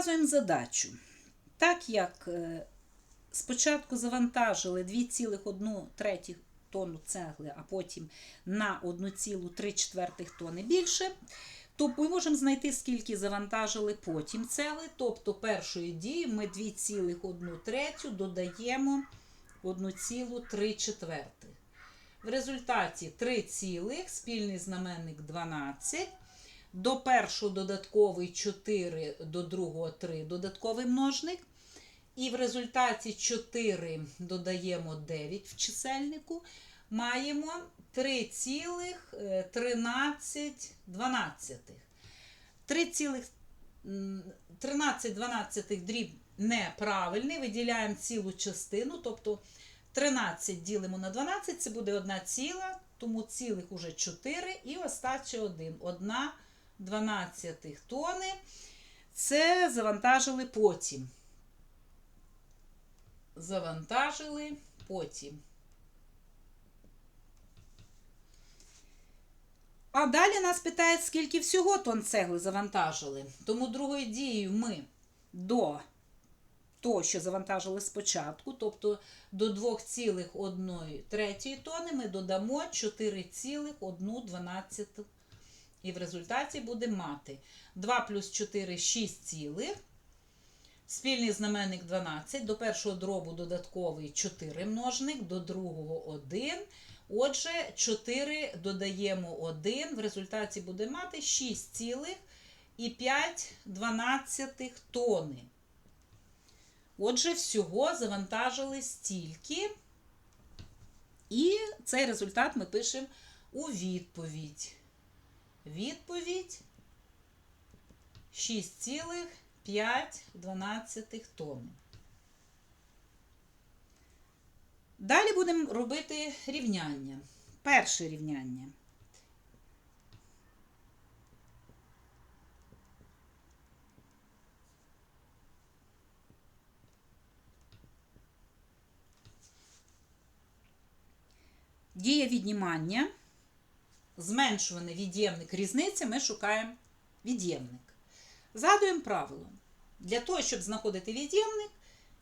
Розв'язуємо задачу. Так як е, спочатку завантажили 2,1 третіх тонну цегли, а потім на 1,3 тонни більше, то ми можемо знайти, скільки завантажили потім цегли. Тобто першою дією ми 2,1 третю додаємо 1,3. В результаті 3 цілих, спільний знаменник 12. До першого додатковий 4, до другого 3 додатковий множник. І в результаті 4 додаємо 9 в чисельнику. Маємо 3,13 дванадцятих. 3,13 дванадцятих дріб неправильний, виділяємо цілу частину, тобто 13 ділимо на 12, це буде 1 ціла, тому цілих уже 4 і остаче 1. 1 12 тони. Це завантажили потім. Завантажили потім. А далі нас питають, скільки всього тонн цегли завантажили. Тому другою дією ми до того, що завантажили спочатку, тобто до 2,1 третьої тони ми додамо 4,1 І в результаті будемо мати 2 плюс 4 6 цілих. Спільний знаменник 12, до першого дробу додатковий 4 множник, до другого 1. Отже, 4 додаємо 1, в результаті буде мати 6 цілих і 5 дванадцятих тони. Отже, всього завантажили стільки. І цей результат ми пишемо у відповідь. Відповідь 6,5 тонн. Далі будемо робити рівняння. Перше рівняння. Дія віднімання. Зменшуваний від'ємник різниця, ми шукаємо від'ємник. Згадуємо правило. Для того, щоб знаходити від'ємник,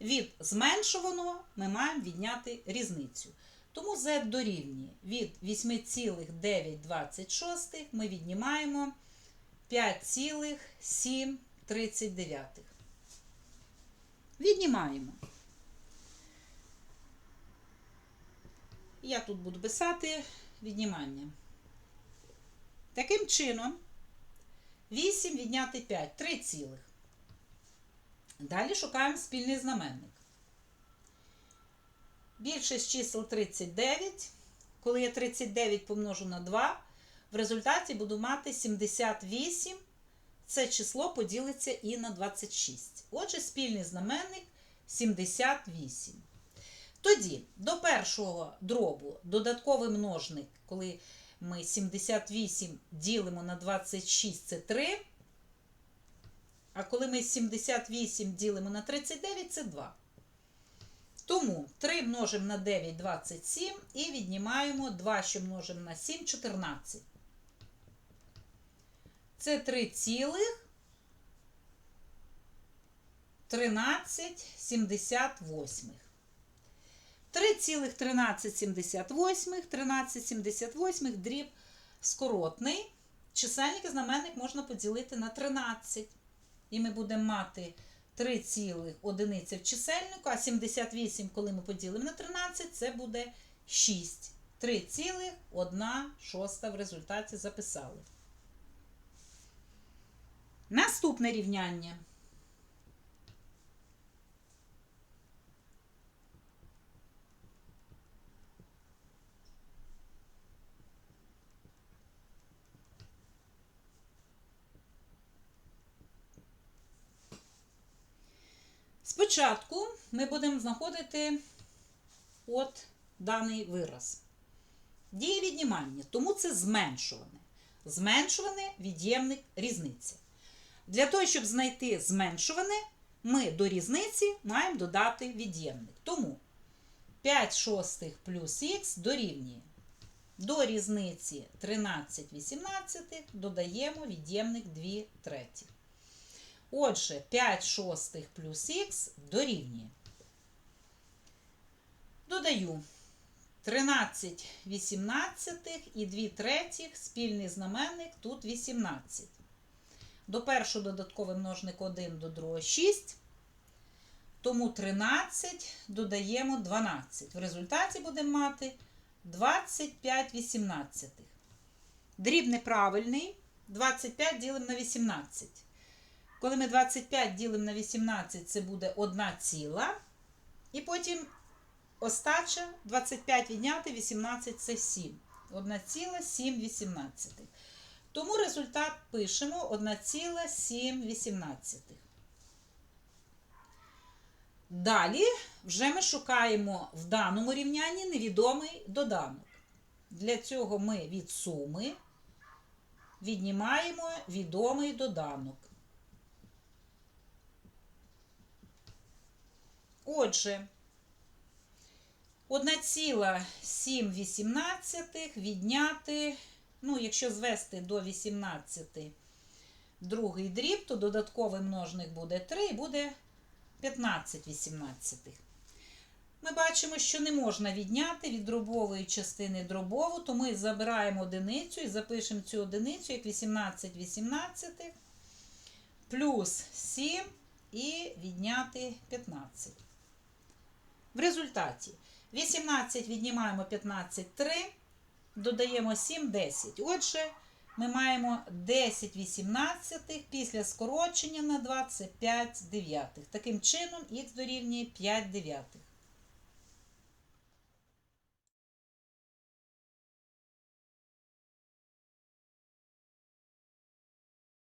від зменшуваного ми маємо відняти різницю. Тому z дорівнює від 8,926 ми віднімаємо 5,739. Віднімаємо. Я тут буду писати віднімання. Таким чином, 8 відняти 5, 3 цілих. Далі шукаємо спільний знаменник. Більшість чисел 39. Коли я 39 помножу на 2, в результаті буду мати 78. Це число поділиться і на 26. Отже, спільний знаменник 78. Тоді до першого дробу додатковий множник, коли ми 78 ділимо на 26, це 3. А коли ми 78 ділимо на 39, це 2. Тому 3 множимо на 9 27 і віднімаємо 2, що множимо на 7 14. Це 3 цілих 13 78. 3,1378, 1378 дріб скоротний. Чисельник і знаменник можна поділити на 13. І ми будемо мати 3 цілих одиниці в чисельнику, а 78, коли ми поділимо на 13, це буде 6. 3 цілих 1 шоста в результаті записали. Наступне рівняння. Спочатку ми будемо знаходити от даний вираз. Діє віднімання, тому це зменшуване. Зменшуване від'ємник різниці. Для того, щоб знайти зменшуване, ми до різниці маємо додати від'ємник. Тому 5 шостих плюс х дорівнює. До різниці 13 18 додаємо від'ємник 2 третіх. Отже, 5 шостих плюс х дорівнює. Додаю 13 вісімнадцятих і 2 третіх, спільний знаменник тут 18. До першого додатковий множник 1, до другого 6. Тому 13 додаємо 12. В результаті будемо мати 25 вісімнадцятих. Дріб неправильний. 25 ділимо на 18. Коли ми 25 ділимо на 18, це буде 1 ціла. І потім остача 25 відняти 18 це 7. 1,7 18. Тому результат пишемо 1,7 18. Далі вже ми шукаємо в даному рівнянні невідомий доданок. Для цього ми від суми віднімаємо відомий доданок. Отже, 1,7 відняти, ну, якщо звести до 18 другий дріб, то додатковий множник буде 3 і буде 15 вісімнадцятих. Ми бачимо, що не можна відняти від дробової частини дробову, то ми забираємо одиницю і запишемо цю одиницю як 18 вісімнадцятих плюс 7 і відняти 15. В результаті 18 віднімаємо 15 3, додаємо 7 10. Отже, ми маємо 10 вісімнадцятих після скорочення на 25 9. Таким чином х дорівнює 5 дев'ятих.